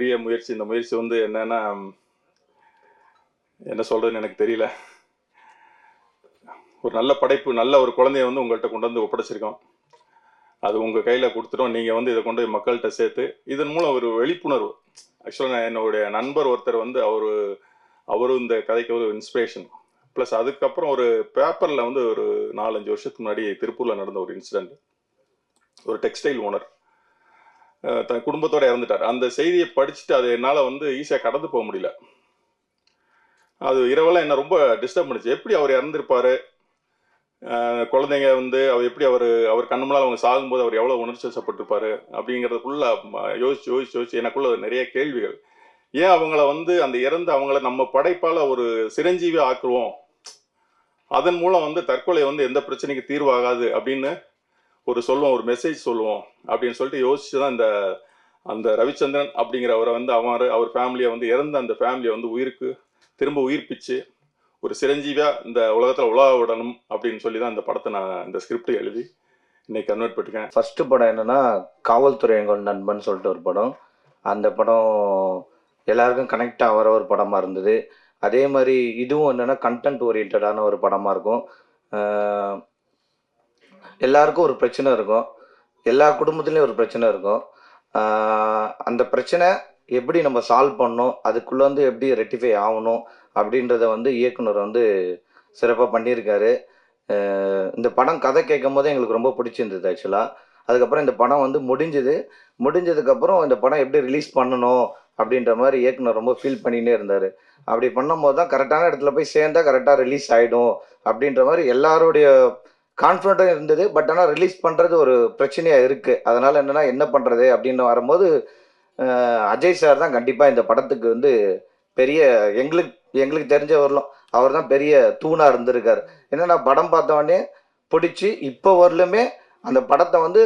பெரிய முயற்சி. இந்த முயற்சி வந்து என்னன்னா என்ன சொல்றதுன்னு எனக்கு தெரியல. ஒரு நல்ல படைப்பு நல்ல ஒரு குழந்தைய வந்து உங்கள்கிட்ட கொண்டு வந்து ஒப்படைச்சிருக்கோம். அது உங்கள் கையில் கொடுத்துட்டோம். நீங்கள் வந்து இதை கொண்டு போய் மக்கள்கிட்ட சேர்த்து இதன் மூலம் ஒரு விழிப்புணர்வு. ஆக்சுவலாக நான் என்னுடைய நண்பர் ஒருத்தர் வந்து அவர் அவரும் இந்த கதைக்கு ஒரு இன்ஸ்பிரேஷன் ப்ளஸ் அதுக்கப்புறம் ஒரு பேப்பரில் வந்து ஒரு நாலஞ்சு வருஷத்துக்கு முன்னாடி திருப்பூரில் நடந்த ஒரு இன்சிடெண்ட் ஒரு டெக்ஸ்டைல் ஓனர் தன் குடும்பத்தோட இறந்துட்டார். அந்த செய்தியை படிச்சுட்டு அது என்னால் வந்து ஈஸியாக கடந்து போக முடியல. அது இரவெல்லாம் என்ன ரொம்ப டிஸ்டர்ப் பண்ணுச்சு. எப்படி அவர் இறந்துருப்பாரு? குழந்தைங்க வந்து அவர் எப்படி அவர் அவர் கண்ணு முன்னால் அவங்க சாகும்போது அவர் எவ்வளோ உணர்ச்சி வசப்பட்டிருப்பாரு அப்படிங்கிறதுக்குள்ள ம, யோசிச்சு யோசிச்சு யோசிச்சு எனக்குள்ள நிறைய கேள்விகள். ஏன் அவங்கள வந்து அந்த இறந்து அவங்கள நம்ம படைப்பால் ஒரு சிரஞ்சீவி ஆக்குவோம்? அதன் மூலம் வந்து தற்கொலை வந்து எந்த பிரச்சனைக்கு தீர்வாகாது அப்படின்னு ஒரு சொல்லுவோம் ஒரு மெசேஜ் சொல்லுவோம் அப்படின்னு சொல்லிட்டு யோசிச்சு தான் இந்த அந்த ரவிச்சந்திரன் அப்படிங்கிறவரை வந்து அவர் அவர் ஃபேமிலியை வந்து இறந்த அந்த ஃபேமிலியை வந்து உயிருக்கு திரும்ப உயிர்ப்பிச்சு ஒரு சிரஞ்சீவியாக இந்த உலகத்தில் உலக விடணும் அப்படின்னு சொல்லி தான் இந்த படத்தை நான் இந்த ஸ்கிரிப்ட் எழுதி இன்னைக்கு கன்வெர்ட் பண்ணிருக்கேன் ஃபர்ஸ்ட் படம் என்னன்னா காவல்துறை எங்கள் நண்பன் சொல்லிட்டு ஒரு படம். அந்த படம் எல்லாருக்கும் கனெக்ட் ஆகிற ஒரு படமாக இருந்தது. அதே மாதிரி இதுவும் என்னென்னா கண்டென்ட் ஓரியன்டான ஒரு படமாக இருக்கும். எல்லாருக்கும் ஒரு பிரச்சனை இருக்கும். எல்லா குடும்பத்துலேயும் ஒரு பிரச்சனை இருக்கும். அந்த பிரச்சனை எப்படி நம்ம சால்வ் பண்ணணும்? அதுக்குள்ளே வந்து எப்படி ரெட்டிஃபை ஆகணும்? அப்படின்றத வந்து இயக்குனர் வந்து சிறப்பாக பண்ணியிருக்காரு. இந்த படம் கதை கேட்கும் போதே எங்களுக்கு ரொம்ப பிடிச்சிருந்தது ஆக்சுவலாக அதுக்கப்புறம் இந்த படம் வந்து முடிஞ்சது. முடிஞ்சதுக்கப்புறம் இந்த படம் எப்படி ரிலீஸ் பண்ணணும்? அப்படின்ற மாதிரி இயக்குனர் ரொம்ப ஃபீல் பண்ணினே இருந்தார். அப்படி பண்ணும்போது தான் கரெக்டான இடத்துல போய் சேர்ந்தா கரெக்டாக ரிலீஸ் ஆகிடும் அப்படின்ற மாதிரி எல்லாருடைய கான்ஃபிடண்ட்டாக இருந்தது பட் ஆனால் ரிலீஸ் பண்ணுறது ஒரு பிரச்சனையாக இருக்குது அதனால் என்னென்னா என்ன பண்ணுறது அப்படின்னு வரும்போது அஜய் சார் தான் கண்டிப்பாக இந்த படத்துக்கு வந்து பெரிய எங்களுக்கு எங்களுக்கு தெரிஞ்ச வரலாம் அவர் தான் பெரிய தூணாக இருந்திருக்கார். என்னென்னா படம் பார்த்தவொடனே பிடிச்சி இப்போ வரலுமே அந்த படத்தை வந்து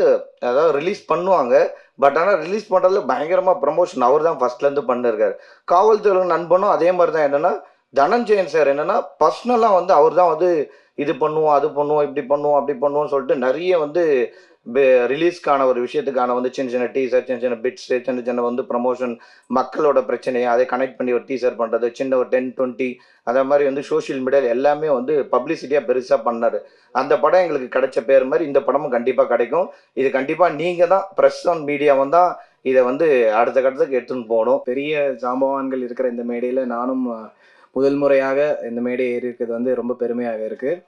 அதாவது ரிலீஸ் பண்ணுவாங்க. பட் ஆனால் ரிலீஸ் பண்ணுறதுல பயங்கரமாக ப்ரமோஷன் அவர் தான் ஃபர்ஸ்ட்லேருந்து பண்ணிருக்காரு. காவல்துறை நண்பனும் அதே மாதிரி தான். என்னென்னா தனஞ்சயன் சார் என்னென்னா பர்சனலாக வந்து அவர் தான் வந்து இது பண்ணுவோம் அது பண்ணுவோம் இப்படி பண்ணுவோம் அப்படி பண்ணுவோம்னு சொல்லிட்டு நிறைய வந்து ரிலீஸ்க்கான ஒரு விஷயத்துக்கான வந்து சின்ன சின்ன டீசர் சின்ன சின்ன பிட்ஸ் சின்ன சின்ன வந்து ப்ரமோஷன் மக்களோட பிரச்சனையை அதை கனெக்ட் பண்ணி ஒரு டீசர் பண்ணுறது சின்ன ஒரு டென் டுவெண்ட்டி அதே மாதிரி வந்து சோஷியல் மீடியாவில் எல்லாமே வந்து பப்ளிசிட்டியாக பெருசாக பண்ணார். அந்த படம் எங்களுக்கு கிடைச்ச பேர் மாதிரி இந்த படமும் கண்டிப்பாக கிடைக்கும். இது கண்டிப்பாக நீங்கள் தான் ப்ரெஸ் ஆன் மீடியாவும் தான் இதை வந்து அடுத்த கட்டத்துக்கு எடுத்துன்னு போகணும். பெரிய ஜாம்பவான்கள் இருக்கிற இந்த மேடையில் நானும் முதல் முறையாக இந்த மேடை ஏறி இருக்கிறது வந்து ரொம்ப பெருமையாக இருக்குது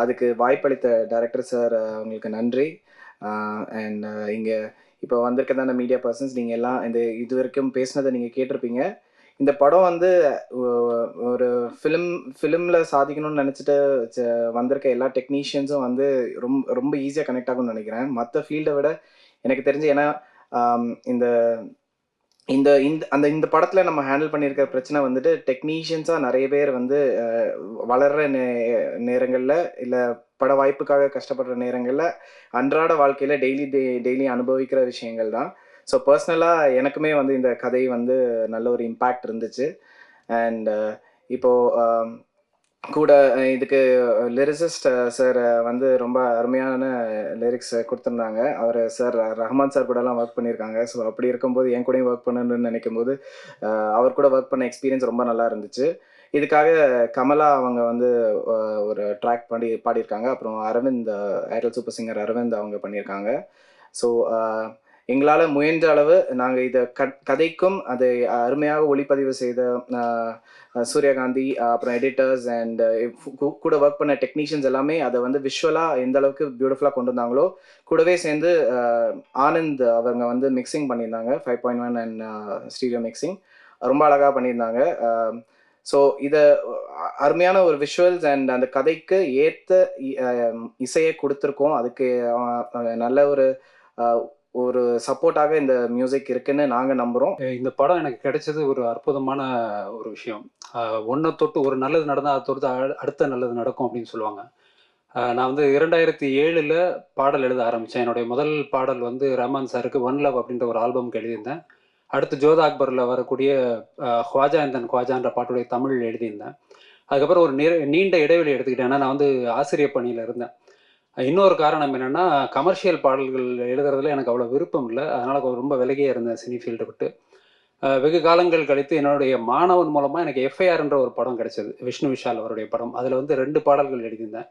அதுக்கு வாய்ப்பளித்த டைரக்டர் சார் அவங்களுக்கு நன்றி. அண்ட் இங்கே இப்போ வந்திருக்கதான மீடியா பர்சன்ஸ் நீங்கள் எல்லாம் இந்த இது வரைக்கும் பேசினதை நீங்கள் கேட்டிருப்பீங்க. இந்த படம் வந்து ஒரு ஃபிலிம் ஃபிலிமில் சாதிக்கணும்னு நினச்சிட்டு வந்திருக்க எல்லா டெக்னீஷியன்ஸும் வந்து ரொம்ப ரொம்ப ஈஸியாக கனெக்ட் ஆகும்னு நினைக்கிறேன். மற்ற ஃபீல்டை விட எனக்கு தெரிஞ்சு ஏன்னா இந்த இந்த இந்த அந்த இந்த படத்தில் நம்ம ஹேண்டில் பண்ணியிருக்கிற பிரச்சனை வந்துட்டு டெக்னீஷியன்ஸாக நிறைய பேர் வந்து வளர்கிற நே நேரங்களில் இல்லை பட வாய்ப்புக்காக கஷ்டப்படுற நேரங்களில் அன்றாட வாழ்க்கையில் டெய்லி டெய்லி அனுபவிக்கிற விஷயங்கள் தான். ஸோ பர்சனலாக எனக்குமே வந்து இந்த கதை வந்து நல்ல ஒரு இம்பேக்ட் இருந்துச்சு. அண்ட் இப்போது கூட இதுக்கு லிரிசிஸ்ட் சார் வந்து ரொம்ப அருமையான லிரிக்ஸ் கொடுத்துருந்தாங்க. அவர் சார் ரஹ்மான் சார் கூடலாம் ஒர்க் பண்ணியிருக்காங்க. ஸோ அப்படி இருக்கும்போது என் கூடயும் ஒர்க் பண்ணணும்னு நினைக்கும் போது அவர் கூட ஒர்க் பண்ண எக்ஸ்பீரியன்ஸ் ரொம்ப நல்லா இருந்துச்சு. இதுக்காக கமலா அவங்க வந்து ஒரு ட்ராக் பாடி பாடியிருக்காங்க. அப்புறம் Arvind Airtel super singer Arvind அவங்க பண்ணியிருக்காங்க. ஸோ எங்களால் முயன்ற அளவு நாங்கள் இதை க கதைக்கும் அதை அருமையாக ஒளிப்பதிவு செய்த சூரியகாந்தி சூர்யகாந்தி அப்புறம் எடிட்டர்ஸ் அண்ட் கூட ஒர்க் பண்ண டெக்னீஷியன்ஸ் எல்லாமே அதை வந்து விஷுவலாக எந்த அளவுக்கு பியூட்டிஃபுல்லாக கொண்டு வந்தாங்களோ கூடவே சேர்ந்து ஆனந்த் அவங்க வந்து மிக்சிங் பண்ணியிருந்தாங்க. Five point one and stereo mixing ரொம்ப அழகாக பண்ணியிருந்தாங்க. ஸோ இதை அருமையான ஒரு விஷுவல்ஸ் அண்ட் அந்த கதைக்கு ஏற்ற இசையை கொடுத்துருக்கோம். அதுக்கு நல்ல ஒரு ஒரு சப்போர்ட்டாகவே இந்த மியூசிக் இருக்குன்னு நாங்கள் நம்புகிறோம் இந்த படம் எனக்கு கிடைச்சது ஒரு அற்புதமான ஒரு விஷயம். ஒன்றை தொட்டு ஒரு நல்லது நடந்தால் அதை தொட்டு அ- அடுத்த நல்லது நடக்கும் அப்படின்னு சொல்லுவாங்க. நான் வந்து இரண்டாயிரத்தி ஏழில் பாடல் எழுத ஆரம்பித்தேன் என்னுடைய முதல் பாடல் வந்து ரஹ்மான் சாருக்கு ஒன் லவ் அப்படின்ற ஒரு ஆல்பம்க்கு எழுதியிருந்தேன். அடுத்து ஜோதா அக்பரில் வரக்கூடிய ஆஹ் ஹ்வாஜா இந்தன் ஹ்வாஜான்ற பாட்டுடைய தமிழ் எழுதியிருந்தேன். அதுக்கப்புறம் ஒரு நீண்ட இடைவெளி எடுத்துக்கிட்டேன். ஏன்னா நான் வந்து ஆசிரியர் பணியில் இருந்தேன். இன்னொரு காரணம் என்னென்னா கமர்ஷியல் பாடல்கள் எழுதுறதுல எனக்கு அவ்வளோ விருப்பம் இல்லை. அதனால் ரொம்ப விலகியே இருந்தேன் சினி ஃபீல்டை விட்டு. வெகு காலங்கள் கழித்து என்னுடைய மாணவன் மூலமாக எனக்கு எஃப்ஐஆர்ன்ற ஒரு படம் கிடைச்சது. விஷ்ணு விஷால் அவருடைய படம். அதில் வந்து ரெண்டு பாடல்கள் எழுதியிருந்தேன்.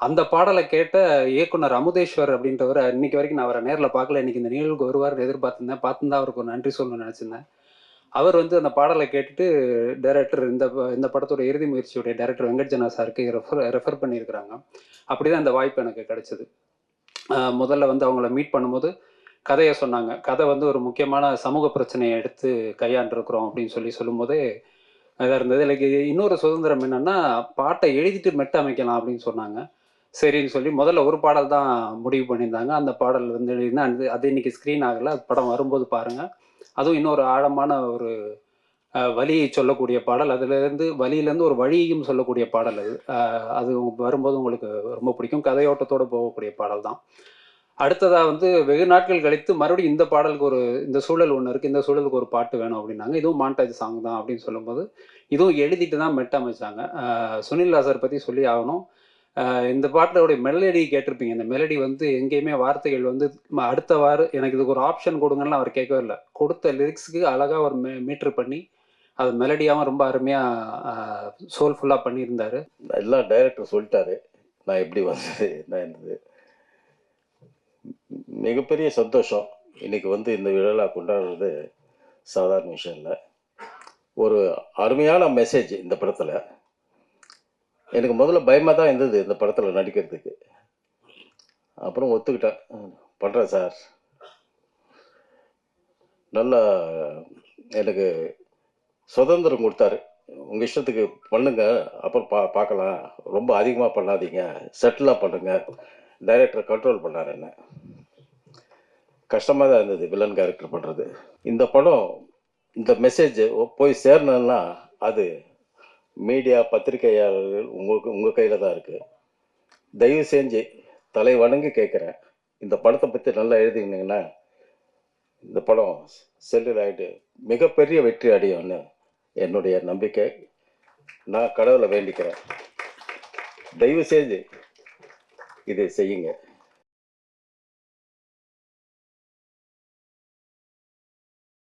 அந்த பாடலை கேட்ட இயக்குனர் அமுதேஸ்வர் அப்படின்றவர் இன்னைக்கு வரைக்கும் நான் அவரை நேரில் பார்க்கல. இன்னைக்கு இந்த நிகழ்வுக்கு வருவார்னு எதிர்பார்த்துருந்தேன். பார்த்துருந்தா அவருக்கு ஒரு நன்றி சொல்லணும்னு நினச்சிருந்தேன். அவர் வந்து அந்த பாடலை கேட்டுட்டு டைரக்டர் இந்த ப- இந்த படத்தோட இறுதி முயற்சியுடைய டைரக்டர் வெங்கட்ஜனா சாருக்கு ரெஃபர் ரெஃபர் பண்ணியிருக்கிறாங்க. அப்படி தான் இந்த வாய்ப்பு எனக்கு கிடைச்சது. முதல்ல வந்து அவங்கள மீட் பண்ணும்போது கதையை சொன்னாங்க. கதை வந்து ஒரு முக்கியமான சமூக பிரச்சனையை எடுத்து கையாண்டிருக்கிறோம் அப்படின்னு சொல்லி சொல்லும்போதே இதாக இருந்தது. எனக்கு இன்னொரு சுதந்திரம் என்னென்னா பாட்டை எழுதிட்டு மெட்டு அமைக்கலாம் அப்படின்னு சொன்னாங்க. சரின்னு சொல்லி முதல்ல ஒரு பாடல் தான் முடிவு பண்ணியிருந்தாங்க. அந்த பாடல் வந்து எழுதினா அது இன்னைக்கு ஸ்க்ரீன் ஆகலை. அது படம் வரும்போது பாருங்கள் அதுவும் இன்னொரு ஆழமான ஒரு வழியை வலியை சொல்லக்கூடிய பாடல். அதுலேருந்து வலியிலேருந்து ஒரு வழியையும் சொல்லக்கூடிய பாடல் அது. அது வரும்போது உங்களுக்கு ரொம்ப பிடிக்கும். கதையோட்டத்தோடு போகக்கூடிய பாடல் தான். அடுத்ததாக வந்து வெகு நாட்கள் கழித்து மறுபடியும் இந்த பாடலுக்கு ஒரு இந்த சூழல் ஒன்று இருக்குது இந்த சூழலுக்கு ஒரு பாட்டு வேணும் அப்படின்னாங்க. இதுவும் மாண்டாஜ் சாங் தான் அப்படின்னு சொல்லும்போது இதுவும் எழுதிட்டு தான் மெட் அமைச்சாங்க. சுனில் லாசர் பற்றி சொல்லி ஆகணும். இந்த பாட்டோடைய மெலடி கேட்டிருப்பீங்க. இந்த மெலடி வந்து எங்கேயுமே வார்த்தைகள் வந்து அடுத்த வாரம் எனக்கு இதுக்கு ஒரு ஆப்ஷன் கொடுங்கன்னு அவர் கேட்கவே இல்லை. கொடுத்த லிரிக்ஸுக்கு அழகாக ஒரு மெ மீட்ரு பண்ணி அது மெலடியாகவும் ரொம்ப அருமையாக சோல்ஃபுல்லாக பண்ணியிருந்தார். எல்லாம் டைரக்டர் சொல்லிட்டாரு. நான் எப்படி வந்தது நான் இருந்தது மிகப்பெரிய சந்தோஷம். இன்னைக்கு வந்து இந்த விழாவை கொண்டாடுறது சாதாரண விஷயம் இல்லை. ஒரு அருமையான மெசேஜ் இந்த படத்தில். எனக்கு முதல்ல பயமாக தான் இருந்தது இந்த படத்தில் நடிக்கிறதுக்கு. அப்புறம் ஒத்துக்கிட்டேன். பண்ணுறேன் சார். நல்லா எனக்கு சுதந்திரம் கொடுத்தாரு. உங்கள் இஷ்டத்துக்கு பண்ணுங்க. அப்புறம் பா பார்க்கலாம். ரொம்ப அதிகமாக பண்ணாதீங்க. செட்டிலாக பண்ணுங்க. டைரக்டர் கண்ட்ரோல் பண்ணார் என்ன. கஷ்டமாக தான் இருந்தது வில்லன் கேரக்டர் பண்ணுறது இந்த படம் இந்த மெசேஜ் போய் சேரணுன்னா அது மீடியா பத்திரிகையாளர்கள் உங்களுக்கு உங்கள் கையில் தான் இருக்குது தயவு செஞ்சு தலை வணங்கி கேட்குறேன். இந்த படத்தை பற்றி நல்லா எழுதினீங்கன்னா இந்த படம் செல்லில் ஆகிட்டு மிகப்பெரிய வெற்றி அடையும்னு என்னுடைய நம்பிக்கை. நான் கடவுளை வேண்டிக்கிறேன். தயவு செஞ்சு இதை செய்யுங்க.